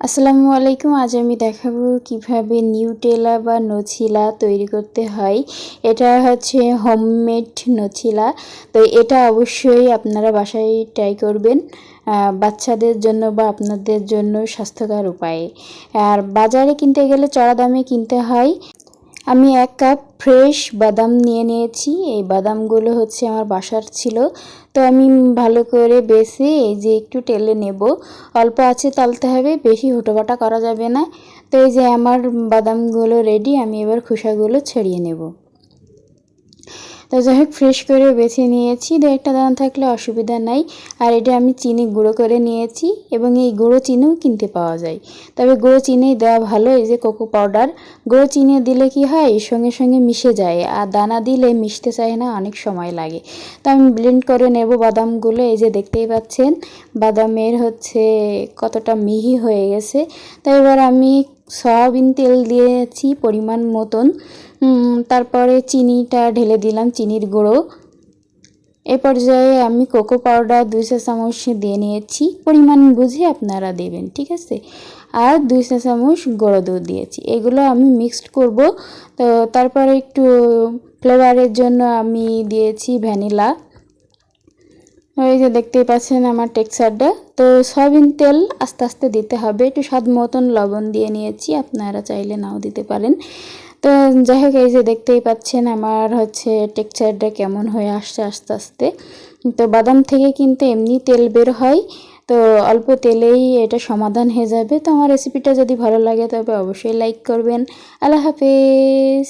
আসসালামু আলাইকুম। আজ আমি দেখাবো কীভাবে নিউটেলা বা নছিলা তৈরি করতে হয়। এটা হচ্ছে হোমমেড নছিলা। তো এটা অবশ্যই আপনারা বাসায় ট্রাই করবেন বাচ্চাদের জন্য বা আপনাদের জন্য স্বাস্থ্যকর উপায়ে। আর বাজারে কিনতে গেলে চড়া দামে কিনতে হয়। আমি এক কাপ ফ্রেশ বাদাম নিয়ে নিয়েছি। এই বাদামগুলো হচ্ছে আমার বাসার ছিল। তো আমি ভালো করে বেছে এই যে একটু টেলে নেব। অল্প আছে তালতে হবে, বেশি হুটোপাটা করা যাবে না। তো এই যে আমার বাদামগুলো রেডি আমি এবার খোসাগুলো ছড়িয়ে নেব। তো যাই হোক ফ্রেশ করে বেছে নিয়েছি। দু একটা দানা থাকলে অসুবিধা নাই। আর এটা আমি চিনি গুঁড়ো করে নিয়েছি এবং এই গুঁড়ো চিনিও কিনতে পাওয়া যায়। তবে গুঁড়ো চিনি দেওয়া ভালো, এই যে কোকো পাউডার। গুঁড়ো চিনি দিলে কি হয় সঙ্গে সঙ্গে মিশে যায়। আর দানা দিলে মিশতে চায় না, অনেক সময় লাগে। তো আমি ব্লেন্ড করে নেব বাদামগুলো। এই যে দেখতেই পাচ্ছেন, বাদামের হচ্ছে কতটা মিহি হয়ে গেছে। তো এবার আমি সয়াবিন তেল দিয়েছি পরিমাণ মতন। তারপরে চিনিটা ঢেলে দিলাম, চিনির গুঁড়ো। এ পর্যায়ে আমি কোকো পাউডার দুই চা চামচ দিয়ে নিয়েছি। পরিমাণ বুঝে আপনারা দেবেন, ঠিক আছে? আর দুই চা চামচ গুঁড়ো দুধ দিয়েছি। এগুলো আমি মিক্সড করব। তো তারপরে একটু ফ্লেভারের জন্য আমি দিয়েছি ভ্যানিলা। ওই যে দেখতেই পাচ্ছেন আমার টেক্সচারটা তো সয়াবিন তেল আস্তে আস্তে দিতে হবে। একটু স্বাদ মতন লবণ দিয়ে নিয়েছি। আপনারা চাইলে নাও দিতে পারেন। তো যাই হোক, এই যে দেখতেই পাচ্ছেন আমার হচ্ছে টেক্সচারটা কেমন হয়ে আসছে আস্তে আস্তে। তো বাদাম থেকে কিন্তু এমনি তেল বের হয়, তো অল্প তেলেই এটা সমাধান হয়ে যাবে। তো আমার রেসিপিটা যদি ভালো লাগে, তবে অবশ্যই লাইক করবেন। আল্লাহ হাফেজ।